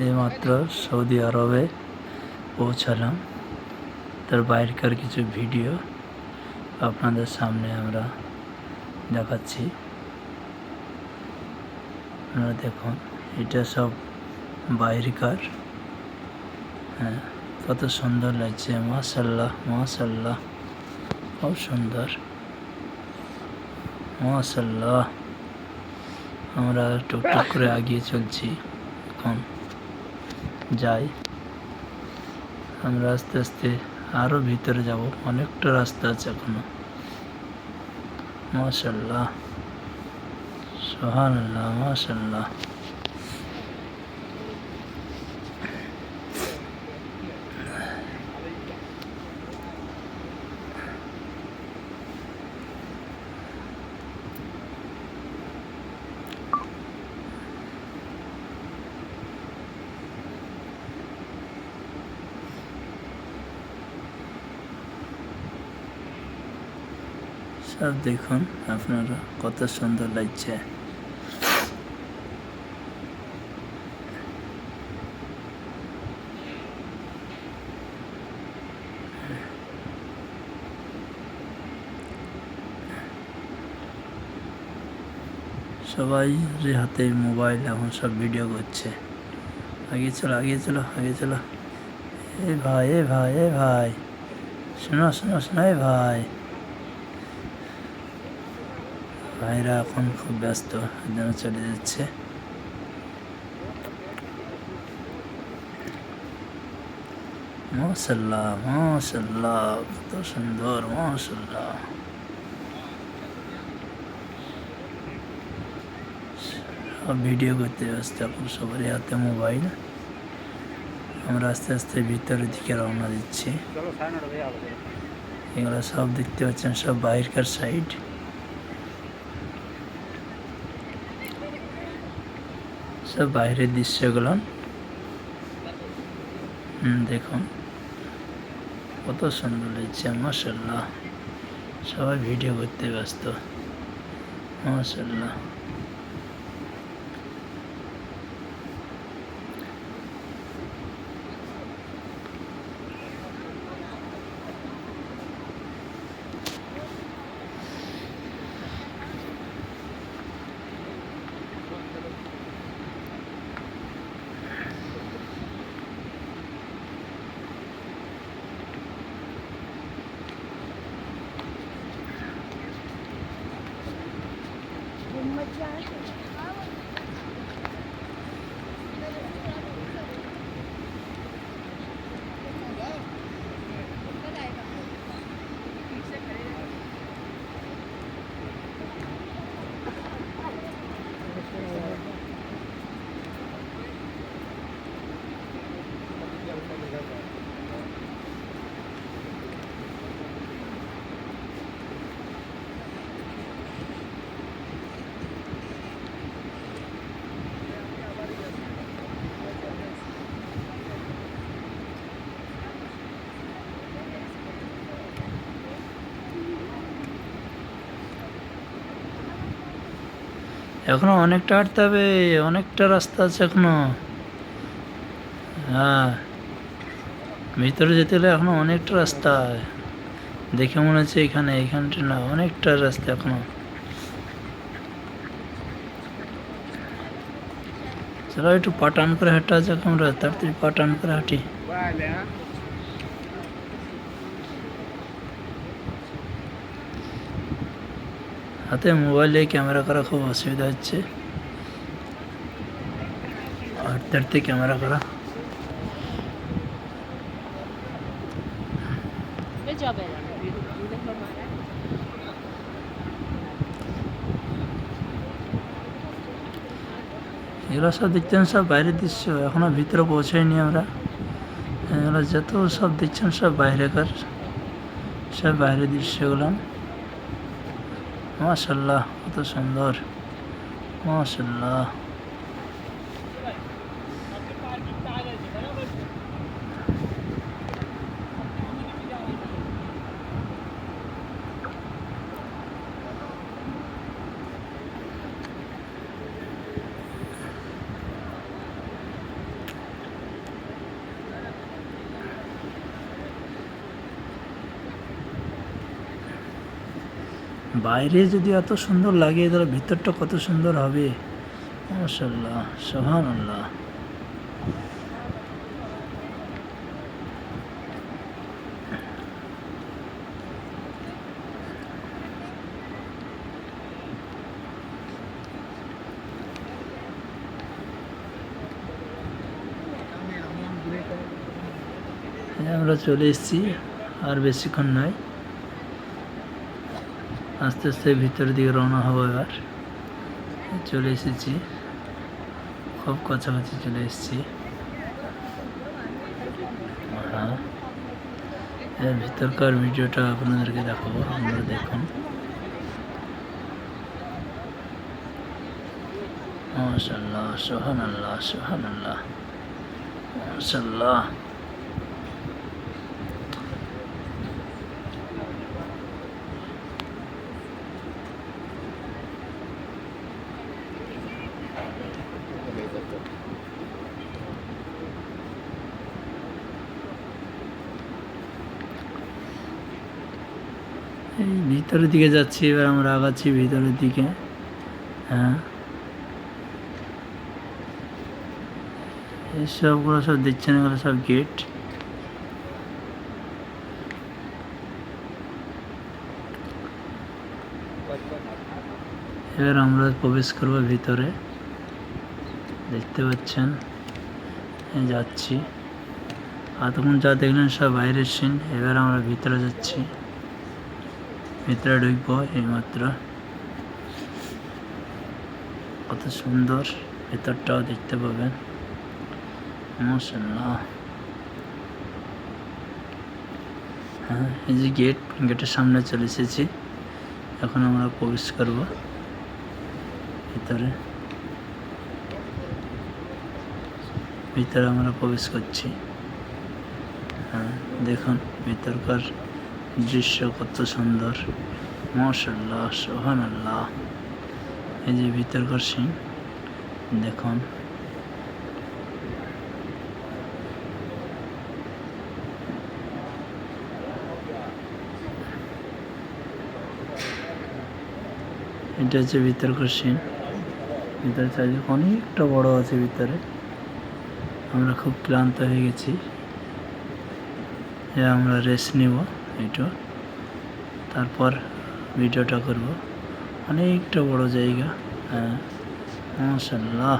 এইমাত্র সৌদি আরবে পৌঁছালাম। তার বাইরকার কিছু ভিডিও আপনাদের সামনে আমরা দেখাচ্ছি। আপনারা দেখুন, এটা সব বাইরকার। হ্যাঁ কত সুন্দর লাগছে মাশাল্লাহ মাশাল্লাহ খুব সুন্দর। মাশাল্লাহ আমরা টুকটুক করে এগিয়ে চলছি এখন। যাই। আমরা আস্তে আস্তে আরও ভিতরে যাব। অনেকটা রাস্তা আছে এখনও। মাশাল্লাহ সোহান মাশাল্লাহ সব দেখুন, আপনারা কত সুন্দর লাগছে। সবাই হাতে মোবাইল, এখন সব ভিডিও করছে। আগে চলো আগে চলো আগে চলো। এ ভাই এ ভাই এ ভাই। শোনো শোনো শোনো, এ ভাই। ভাইরা এখন খুব ব্যস্ত যেন চলে যাচ্ছে। মাশাল্লাহ মাশাল্লাহ কত সুন্দর মাশাল্লাহ ভিডিও করতে ব্যস্ত এখন সবারই হাতে মোবাইল। আমরা আস্তে আস্তে ভিতরের দিকে রওনা দিচ্ছি। এগুলো সব দেখতে পাচ্ছেন সব বাইরকার সাইড। সব বাইরের দৃশ্যগুলো। দেখুন। কত সুন্দর লাগছে মাসাল্লাহ সবাই ভিডিও করতে ব্যস্ত মাসাল্লাহ arkadaşlar. এখনও অনেকটা হাঁটতে হবে, অনেকটা রাস্তা আছে এখনও। হ্যাঁ ভিতরে যেতে হলে এখনও অনেকটা রাস্তা। দেখে মনে হচ্ছে এখানে, এখানটা না, অনেকটা রাস্তা এখনও। চলো একটু পাটান করে হাঁটা যাক আমরা, তাড়াতাড়ি পাটান করে হাঁটি। হাতে মোবাইলে ক্যামেরা করা খুব অসুবিধা হচ্ছে। হাঁটতে হাঁটতে ক্যামেরা করা। যাবে এগুলো সব দেখছেন সব বাইরের দৃশ্য। এখনও ভিতরে পৌঁছাইনি আমরা। এগুলো যত সব দেখছেন সব বাইরেকার সব বাইরের দৃশ্যগুলো। মাশাল্লাহ কত সুন্দর। মাশাল্লাহ বাইরে যদি এত সুন্দর লাগে তাহলে ভিতরটা কত সুন্দর হবে। মাশাল্লাহ সোহান আল্লাহ আমরা চলে এসেছি, আর বেশিক্ষণ নয়। আস্তে আস্তে ভিতরের দিকে রওনা হব এবার। চলে এসেছি। খুব কাছাকাছি চলে এসেছি। হ্যাঁ। এর ভিতরকার ভিডিওটা আপনাদেরকে দেখাবো। আপনারা দেখুন। মাশাল্লাহ সোহান আল্লাহ সোহান আল্লাহ মাশাল্লাহ এই ভিতরের দিকে যাচ্ছি, এবার আমরা আগাচ্ছি ভিতরের দিকে। হ্যাঁ। এই সবগুলো সব দিচ্ছেন এগুলো সব গেট এবার আমরা প্রবেশ করব ভিতরে। দেখতে পাচ্ছেন। যাচ্ছি। এতক্ষণ যা দেখলেন সব বাইরের সিন এবার আমরা ভিতরে যাচ্ছি। ভিতরে ঢুকবো এইমাত্র। কত সুন্দর ভেতরটাও দেখতে পাবেন। মাশাল্লাহ হ্যাঁ এই যে গেট গেটের সামনে চলে এসেছি। এখন আমরা প্রবেশ করব। ভিতরে। ভিতরে আমরা প্রবেশ করছি। হ্যাঁ দেখুন, ভিতরকার দৃশ্য কত সুন্দর। মশাল্লাহ সোহান আল্লাহ এই যে ভিতরকার সিং দেখুন। এটা হচ্ছে ভিতরকার সিন। ভিতরে চারিদিকে অনেকটা বড় আছে ভিতরে। আমরা খুব ক্লান্ত হয়ে গেছি। আমরা রেস্ট নিব এটা তারপর ভিডিওটা করব। অনেকটা বড় জায়গা। হ্যাঁ মাশাল্লাহ